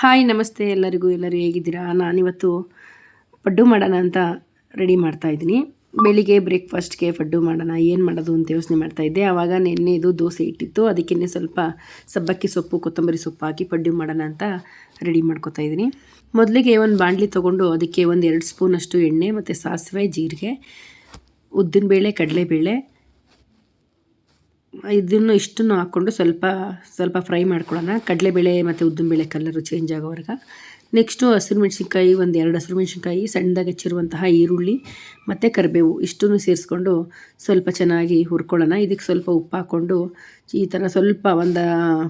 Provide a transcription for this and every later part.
Hi, ನಮಸ್ತೆ ಎಲ್ಲರಿಗೂ, ಎಲ್ಲರೂ ಹೇಗಿದ್ದೀರಾ? ನಾನಿವತ್ತು ಪಡ್ಡು ಮಾಡೋಣ ಅಂತ ರೆಡಿ ಮಾಡ್ತಾ ಇದ್ದೀನಿ. ಬೆಳಿಗ್ಗೆ ಬ್ರೇಕ್ಫಾಸ್ಟ್ಗೆ ಪಡ್ಡು ಮಾಡೋಣ, ಏನು ಮಾಡೋದು ಅಂತ ಯೋಚನೆ ಮಾಡ್ತಾ ಇದ್ದೆ. ಆವಾಗ ನೆನ್ನೆದು ದೋಸೆ ಇಟ್ಟಿತ್ತು. ಅದಕ್ಕೇ ಸ್ವಲ್ಪ ಸಬ್ಬಕ್ಕಿ ಸೊಪ್ಪು, ಕೊತ್ತಂಬರಿ ಸೊಪ್ಪು ಹಾಕಿ ಪಡ್ಡು ಮಾಡೋಣ ಅಂತ ರೆಡಿ ಮಾಡ್ಕೊತಾ ಇದ್ದೀನಿ. ಮೊದಲಿಗೆ ಒಂದು ಬಾಣಲಿ ತೊಗೊಂಡು ಅದಕ್ಕೆ ಒಂದು ಎರಡು ಸ್ಪೂನಷ್ಟು ಎಣ್ಣೆ ಮತ್ತು ಸಾಸಿವೆ, ಜೀರಿಗೆ, ಉದ್ದಿನಬೇಳೆ, ಕಡಲೆಬೇಳೆ ಇದನ್ನು ಇಷ್ಟನ್ನು ಹಾಕ್ಕೊಂಡು ಸ್ವಲ್ಪ ಸ್ವಲ್ಪ ಫ್ರೈ ಮಾಡ್ಕೊಳ್ಳೋಣ. ಕಡಲೆಬೇಳೆ ಮತ್ತು ಉದ್ದಿನಬೇಳೆ ಕಲರು ಚೇಂಜ್ ಆಗೋವರೆಗೆ. ನೆಕ್ಸ್ಟು ಹಸಿರು ಮೆಣಸಿನ್ಕಾಯಿ, ಒಂದು ಎರಡು ಹಸಿರು ಮೆಣಸಿನ್ಕಾಯಿ, ಸಣ್ಣದಾಗಿ ಹೆಚ್ಚಿರುವಂತಹ ಈರುಳ್ಳಿ ಮತ್ತು ಕರಿಬೇವು ಇಷ್ಟನ್ನು ಸೇರಿಸ್ಕೊಂಡು ಸ್ವಲ್ಪ ಚೆನ್ನಾಗಿ ಹುರ್ಕೊಳ್ಳೋಣ. ಇದಕ್ಕೆ ಸ್ವಲ್ಪ ಉಪ್ಪು ಹಾಕ್ಕೊಂಡು ಈ ಥರ ಸ್ವಲ್ಪ ಒಂದು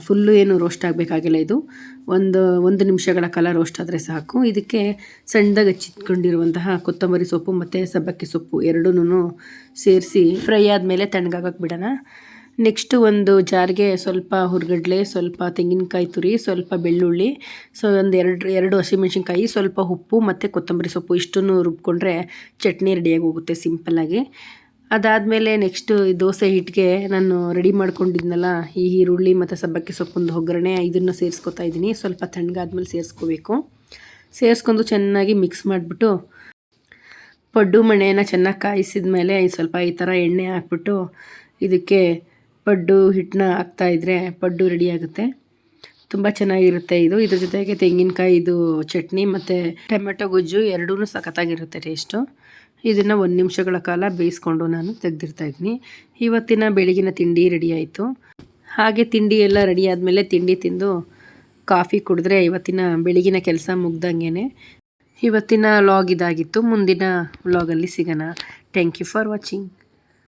ಫುಲ್ಲು ಏನು ರೋಸ್ಟ್ ಆಗಬೇಕಾಗಿಲ್ಲ ಇದು. ಒಂದು ಒಂದು ನಿಮಿಷಗಳ ಕಾಲ ರೋಸ್ಟ್ ಆದರೆ ಸಾಕು. ಇದಕ್ಕೆ ಸಣ್ಣದಾಗಿ ಹಚ್ಚಿಟ್ಕೊಂಡಿರುವಂತಹ ಕೊತ್ತಂಬರಿ ಸೊಪ್ಪು ಮತ್ತು ಸಬ್ಬಕ್ಕಿ ಸೊಪ್ಪು ಎರಡೂ ಸೇರಿಸಿ ಫ್ರೈ ಆದಮೇಲೆ ತಣ್ಣಗಾಗಕ್ಕೆ ಬಿಡೋಣ. ನೆಕ್ಸ್ಟು ಒಂದು ಜಾರಿಗೆ ಸ್ವಲ್ಪ ಹುರ್ಗಡ್ಲೆ, ಸ್ವಲ್ಪ ತೆಂಗಿನಕಾಯಿ ತುರಿ, ಸ್ವಲ್ಪ ಬೆಳ್ಳುಳ್ಳಿ, ಸೊ ಒಂದು ಎರಡು ಎರಡು ಹಸಿಮೆಣಸಿನ್ಕಾಯಿ, ಸ್ವಲ್ಪ ಉಪ್ಪು ಮತ್ತು ಕೊತ್ತಂಬರಿ ಸೊಪ್ಪು. ಇಷ್ಟನ್ನು ರುಬ್ಕೊಂಡ್ರೆ ಚಟ್ನಿ ರೆಡಿಯಾಗಿ ಹೋಗುತ್ತೆ ಸಿಂಪಲ್ಲಾಗಿ ಅದಾದಮೇಲೆ ನೆಕ್ಸ್ಟು ದೋಸೆ ಹಿಟ್ಟಿಗೆ ನಾನು ರೆಡಿ ಮಾಡ್ಕೊಂಡಿದ್ನಲ್ಲ, ಈ ಈರುಳ್ಳಿ ಮತ್ತು ಸಬ್ಬಕ್ಕಿ ಸೊಪ್ಪೊಂದು ಒಗ್ಗರಣೆ, ಇದನ್ನು ಸೇರಿಸ್ಕೊತಾ ಇದ್ದೀನಿ. ಸ್ವಲ್ಪ ತಣ್ಣಗಾದ್ಮೇಲೆ ಸೇರಿಸ್ಕೋಬೇಕು. ಸೇರಿಸ್ಕೊಂಡು ಚೆನ್ನಾಗಿ ಮಿಕ್ಸ್ ಮಾಡಿಬಿಟ್ಟು ಪಡ್ಡು, ಮಣೆಯನ್ನು ಚೆನ್ನಾಗಿ ಕಾಯಿಸಿದ ಮೇಲೆ ಸ್ವಲ್ಪ ಈ ಥರ ಎಣ್ಣೆ ಹಾಕ್ಬಿಟ್ಟು ಇದಕ್ಕೆ ಪಡ್ಡು ಹಿಟ್ಟನ್ನ ಹಾಕ್ತಾಯಿದ್ರೆ ಪಡ್ಡು ರೆಡಿ ಆಗುತ್ತೆ. ತುಂಬ ಚೆನ್ನಾಗಿರುತ್ತೆ ಇದು. ಇದ್ರ ಜೊತೆಗೆ ತೆಂಗಿನಕಾಯಿ, ಇದು ಚಟ್ನಿ ಮತ್ತು ಟೊಮೆಟೊ ಗೊಜ್ಜು ಎರಡೂ ಸಖತ್ತಾಗಿರುತ್ತೆ ಟೇಸ್ಟು ಇದನ್ನು ಒಂದು ನಿಮಿಷಗಳ ಕಾಲ ಬೇಯಿಸ್ಕೊಂಡು ನಾನು ತೆಗೆದಿರ್ತಾ ಇದ್ದೀನಿ. ಇವತ್ತಿನ ಬೆಳಗಿನ ತಿಂಡಿ ರೆಡಿ ಆಯಿತು. ಹಾಗೆ ತಿಂಡಿ ಎಲ್ಲ ರೆಡಿ ಆದಮೇಲೆ ತಿಂಡಿ ತಿಂದು ಕಾಫಿ ಕುಡಿದ್ರೆ ಇವತ್ತಿನ ಬೆಳಗಿನ ಕೆಲಸ ಮುಗ್ದಂಗೆ ಇವತ್ತಿನ ವ್ಲಾಗ್ ಇದಾಗಿತ್ತು. ಮುಂದಿನ ವ್ಲಾಗಲ್ಲಿ ಸಿಗೋಣ. Thank you for watching